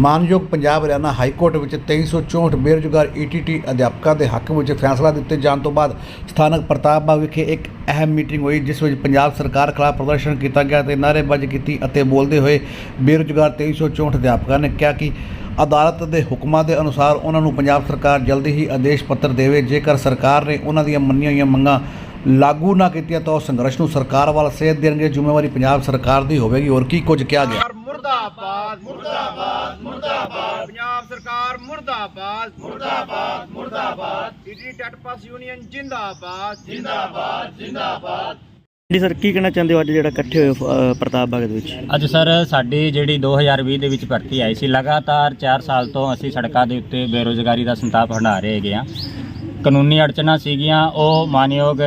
ਮਾਨਯੋਗ Punjab Haryana high court ਵਿੱਚ 2364 ਬੇਰੁਜ਼ਗਾਰ ਈਟੀਟੀ ਅਧਿਆਪਕਾਂ ਦੇ ਹੱਕ ਵਿੱਚ ਫੈਸਲਾ ਦਿੱਤੇ ਜਾਣ ਤੋਂ ਬਾਅਦ ਸਥਾਨਕ ਪ੍ਰਤਾਪ ਵਿਖੇ ਇੱਕ ਅਹਿਮ ਮੀਟਿੰਗ ਹੋਈ, ਜਿਸ ਵਿੱਚ ਪੰਜਾਬ ਸਰਕਾਰ ਖਿਲਾਫ ਪ੍ਰਦਰਸ਼ਨ ਕੀਤਾ ਗਿਆ ਤੇ ਨਾਅਰੇਬਾਜ਼ੀ ਕੀਤੀ ਅਤੇ ਬੋਲਦੇ ਹੋਏ ਬੇਰੁਜ਼ਗਾਰ 2364 ਅਧਿਆਪਕਾਂ ਨੇ ਕਿਹਾ ਕਿ ਅਦਾਲਤ ਦੇ ਹੁਕਮਾਂ ਦੇ ਅਨੁਸਾਰ ਉਹਨਾਂ ਨੂੰ ਪੰਜਾਬ ਸਰਕਾਰ ਜਲਦੀ ਹੀ ਆਦੇਸ਼ ਪੱਤਰ ਦੇਵੇ। ਜੇਕਰ ਸਰਕਾਰ ਨੇ ਉਹਨਾਂ ਦੀਆਂ ਮੰਨੀਆਂ ਹੋਈਆਂ ਮੰਗਾਂ ਲਾਗੂ ਨਾ ਕੀਤੀਆਂ ਤਾਂ ਉਹ ਸੰਘਰਸ਼ ਨੂੰ ਸਰਕਾਰ ਵੱਲ ਸੇਧ ਦੇਣਗੇ। ਜ਼ਿੰਮੇਵਾਰੀ ਪੰਜਾਬ ਸਰਕਾਰ ਦੀ ਹੋਵੇਗੀ। ਹੋਰ ਕੀ ਕੁਝ ਕਿਹਾ ਗਿਆ? ਮੁਰਦਾਬਾਦ। ਮੁਰਦਾਬਾਦ ਮੁਰਦਾਬਾਦ। ਪੰਜਾਬ ਸਰਕਾਰ ਮੁਰਦਾਬਾਦ। ਮੁਰਦਾਬਾਦ ਮੁਰਦਾਬਾਦ। ਈਡੀ ਟੈਟਪਾਸ ਯੂਨੀਅਨ ਜਿੰਦਾਬਾਦ। ਜਿੰਦਾਬਾਦ ਜਿੰਦਾਬਾਦ। ਜੀ ਸਰ ਕੀ ਕਹਿਣਾ ਚਾਹੁੰਦੇ ਹੋ ਅੱਜ ਜਿਹੜਾ ਇਕੱਠੇ ਹੋਏ ਹੋ, ਅ, ਪ੍ਰਤਾਪ ਬਾਗ ਦੇ ਵਿੱਚ? ਅੱਜ ਸਰ ਸਾਡੀ ਜਿਹੜੀ 2020 ਦੇ ਵਿੱਚ ਭਰਤੀ ਆਈ ਸੀ ਲਗਾਤਾਰ 4 ਸਾਲ ਤੋਂ ਅਸੀਂ ਸੜਕਾਂ ਦੇ ਉੱਤੇ ਬੇਰੋਜ਼ਗਾਰੀ ਦਾ ਸੰਤਾਪ ਹੰਢਾ ਰਹੇ ਹੈਗੇ ਆ ਕਾਨੂੰਨੀ ਅੜਚਨਾਂ ਸੀਗੀਆਂ ਉਹ ਮਾਨਯੋਗ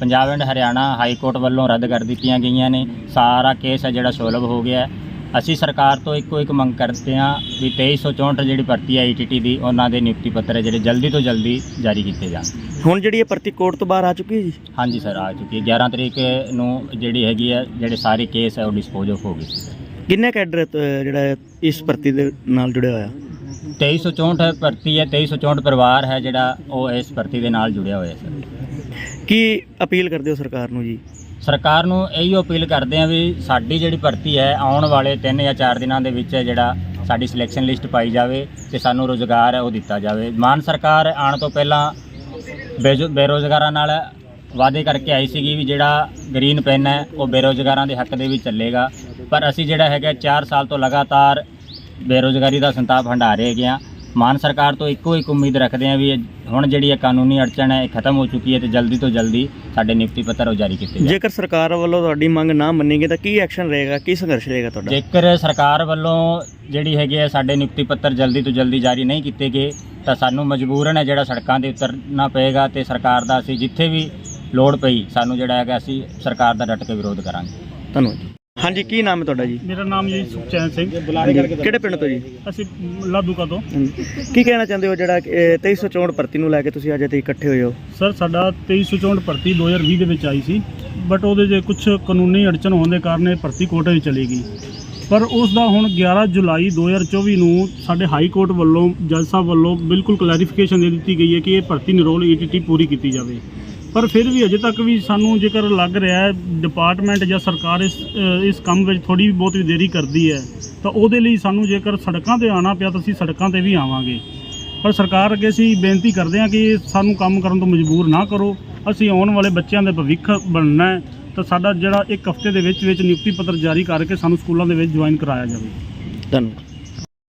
Punjab and Haryana high court ਵੱਲੋਂ ਰੱਦ ਕਰ ਦਿੱਤੀਆਂ ਗਈਆਂ ਨੇ। ਸਾਰਾ ਕੇਸ ਹੈ ਜਿਹੜਾ ਸੋਲਵ ਹੋ ਗਿਆ ਹੈ। ਅਸੀਂ ਸਰਕਾਰ ਤੋਂ ਇੱਕੋ ਇੱਕ ਮੰਗ ਕਰਦੇ ਹਾਂ ਵੀ 2364 ਜਿਹੜੀ ਭਰਤੀ ਹੈ ਈਟੀਟੀ ਦੀ ਉਹਨਾਂ ਦੇ ਨਿਯੁਕਤੀ ਪੱਤਰ ਹੈ ਜਿਹੜੇ ਜਲਦੀ ਤੋਂ ਜਲਦੀ ਜਾਰੀ ਕੀਤੇ ਜਾਣ। ਹੁਣ ਜਿਹੜੀ ਇਹ ਭਰਤੀ ਕੋਰਟ ਤੋਂ ਬਾਹਰ ਆ ਚੁੱਕੀ ਹੈ ਜੀ? ਹਾਂਜੀ ਸਰ ਆ ਚੁੱਕੀ ਹੈ। 11 ਤਰੀਕ ਨੂੰ ਜਿਹੜੀ ਹੈਗੀ ਹੈ ਜਿਹੜੇ ਸਾਰੇ ਕੇਸ ਹੈ ਉਹ ਡਿਸਪੋਜ਼ ਆਫ ਹੋ ਗਏ ਸੀ। ਕਿੰਨੇ ਕੈਡਰ ਜਿਹੜਾ ਇਸ ਭਰਤੀ ਦੇ ਨਾਲ ਜੁੜਿਆ ਹੋਇਆ? 2364 ਭਰਤੀ ਹੈ 2364 ਪਰਿਵਾਰ ਹੈ ਜਿਹੜਾ ਉਹ ਇਸ ਭਰਤੀ ਦੇ ਨਾਲ ਜੁੜਿਆ ਹੋਇਆ ਸਰ। ਕੀ ਅਪੀਲ ਕਰਦੇ ਹੋ ਸਰਕਾਰ ਨੂੰ ਜੀ? ਸਰਕਾਰ ਨੂੰ ਇਹੀ ਅਪੀਲ ਕਰਦੇ ਆ ਵੀ ਸਾਡੀ ਜਿਹੜੀ ਭਰਤੀ ਹੈ, ਆਉਣ ਵਾਲੇ 3 ਜਾਂ 4 ਦਿਨਾਂ ਦੇ ਵਿੱਚ ਜਿਹੜਾ ਸਾਡੀ ਸਿਲੈਕਸ਼ਨ ਲਿਸਟ ਪਾਈ ਜਾਵੇ ਤੇ ਸਾਨੂੰ ਰੋਜ਼ਗਾਰ ਹੈ ਉਹ ਦਿੱਤਾ ਜਾਵੇ। ਮਾਨ ਸਰਕਾਰ ਆਉਣ ਤੋਂ ਪਹਿਲਾਂ ਬੇਜੋ- ਬੇਰੋਜ਼ਗਾਰਾਂ ਨਾਲ ਵਾਅਦੇ ਕਰਕੇ ਆਈ ਸੀਗੀ ਵੀ ਜਿਹੜਾ ਗ੍ਰੀਨ ਪੈਨ ਹੈ, ਉਹ ਬੇਰੋਜ਼ਗਾਰਾਂ ਦੇ ਹੱਕ ਦੇ ਵਿੱਚ ਚੱਲੇਗਾ। ਪਰ ਅਸੀਂ ਜਿਹੜਾ ਹੈਗਾ 4 ਸਾਲ ਤੋਂ ਲਗਾਤਾਰ ਬੇਰੋਜ਼ਗਾਰੀ ਦਾ ਸੰਤਾਪ ਹੰਢਾ ਰਹੇ ਹੈਗੇ ਹਾਂ। ਮਾਨ ਸਰਕਾਰ ਤੋਂ ਇੱਕੋ ਇੱਕ ਉਮੀਦ ਰੱਖਦੇ ਹਾਂ ਵੀ ਇਹ ਹੁਣ ਜਿਹੜੀ ਇਹ ਕਾਨੂੰਨੀ ਅੜਚਣ ਹੈ ਇਹ ਖਤਮ ਹੋ ਚੁੱਕੀ ਹੈ ਤੇ ਜਲਦੀ ਤੋਂ ਜਲਦੀ ਸਾਡੇ ਨਿਯੁਕਤੀ ਪੱਤਰ ਉਹ ਜਾਰੀ ਕੀਤੇ ਜਾਣ। ਜੇਕਰ ਸਰਕਾਰ ਵੱਲੋਂ ਤੁਹਾਡੀ ਮੰਗ ਨਾ ਮੰਨੀ ਗਈ ਤਾਂ ਕੀ ਐਕਸ਼ਨ ਰਹੇਗਾ? ਕੀ ਸੰਘਰਸ਼ ਰਹੇਗਾ ਤੁਹਾਡਾ? ਜੇਕਰ ਸਰਕਾਰ ਵੱਲੋਂ ਜਿਹੜੀ ਹੈਗੀ ਹੈ ਸਾਡੇ ਨਿਯੁਕਤੀ ਪੱਤਰ ਜਲਦੀ ਤੋਂ ਜਲਦੀ ਜਾਰੀ ਨਹੀਂ ਕੀਤੇ ਗਏ ਤਾਂ ਸਾਨੂੰ ਮਜਬੂਰਨ ਹੈ ਜਿਹੜਾ ਸੜਕਾਂ ਦੇ ਉਤਰਨਾ ਪਏਗਾ ਤੇ ਸਰਕਾਰ ਦਾ ਅਸੀਂ ਜਿੱਥੇ ਵੀ ਲੋੜ ਪਈ ਸਾਨੂੰ ਜਿਹੜਾ ਹੈਗਾ ਅਸੀਂ ਸਰਕਾਰ ਦਾ ਡਟ ਕੇ ਵਿਰੋਧ ਕਰਾਂਗੇ। ਧੰਨਵਾਦ ਹਾਂਜੀ ਕੀ ਨਾਮ ਹੈ ਤੁਹਾਡਾ ਜੀ? ਮੇਰਾ ਨਾਮ ਜੀ ਸੁਖਚੈਨ ਸਿੰਘ। ਕਿਹੜੇ ਪਿੰਡ ਤੋਂ ਜੀ? ਅਸੀਂ ਲਾਦੂਕਾ ਤੋਂ। ਕੀ ਕਹਿਣਾ ਚਾਹੁੰਦੇ ਹੋ ਜਿਹੜਾ ਕਿ, ਇਹ 2364 ਭਰਤੀ ਨੂੰ ਲੈ ਕੇ ਤੁਸੀਂ ਅੱਜ ਇੱਥੇ ਇਕੱਠੇ ਹੋਏ ਹੋ? ਸਰ ਸਾਡਾ 2364 ਭਰਤੀ 2020 ਦੇ ਵਿੱਚ ਆਈ ਸੀ ਬਟ ਉਹਦੇ 'ਚ ਕੁਝ ਕਾਨੂੰਨੀ ਅੜਚਨ ਹੋਣ ਦੇ ਕਾਰਨ ਇਹ ਭਰਤੀ ਕੋਟੇ ਵਿੱਚ ਚਲੀ ਗਈ। ਪਰ ਉਸ ਦਾ ਹੁਣ 11 ਜੁਲਾਈ 2024 ਨੂੰ ਸਾਡੇ ਹਾਈ ਕੋਰਟ ਵੱਲੋਂ ਜੱਜ ਸਾਹਿਬ ਵੱਲੋਂ ਬਿਲਕੁਲ ਕਲੈਰੀਫਿਕੇਸ਼ਨ ਦੇ ਦਿੱਤੀ ਗਈ ਹੈ ਕਿ ਇਹ ਭਰਤੀ ਨਿਰੋਲ ਈਟੀਟੀ ਪੂਰੀ ਕੀਤੀ ਜਾਵੇ। ਪਰ ਫਿਰ ਵੀ ਅਜੇ ਤੱਕ ਵੀ ਸਾਨੂੰ ਜੇਕਰ ਲੱਗ ਰਿਹਾ ਹੈ ਡਿਪਾਰਟਮੈਂਟ ਜਾਂ ਸਰਕਾਰ ਇਸ ਇਸ ਕੰਮ ਵਿੱਚ ਥੋੜੀ ਬਹੁਤ ਵੀ ਦੇਰੀ ਕਰਦੀ ਹੈ, ਤਾਂ ਉਹਦੇ ਲਈ ਸਾਨੂੰ ਜੇਕਰ ਸੜਕਾਂ ਤੇ ਆਉਣਾ ਪਿਆ ਤਾਂ ਅਸੀਂ ਸੜਕਾਂ ਤੇ ਵੀ ਆਵਾਂਗੇ। ਪਰ ਸਰਕਾਰ ਅੱਗੇ ਅਸੀਂ ਬੇਨਤੀ ਕਰਦੇ ਹਾਂ ਕਿ ਸਾਨੂੰ ਕੰਮ ਕਰਨ ਤੋਂ ਮਜਬੂਰ ਨਾ ਕਰੋ। ਅਸੀਂ ਆਉਣ ਵਾਲੇ ਬੱਚਿਆਂ ਦੇ ਭਵਿੱਖ ਬਣਨਾ ਹੈ, ਤਾਂ ਸਾਡਾ ਜਿਹੜਾ ਇੱਕ ਹਫ਼ਤੇ ਦੇ ਵਿੱਚ ਵਿੱਚ ਨਿਯੁਕਤੀ ਪੱਤਰ ਜਾਰੀ ਕਰਕੇ ਸਾਨੂੰ ਸਕੂਲਾਂ ਦੇ ਵਿੱਚ ਜੁਆਇਨ ਕਰਾਇਆ ਜਾਵੇ। ਧੰਨਵਾਦ।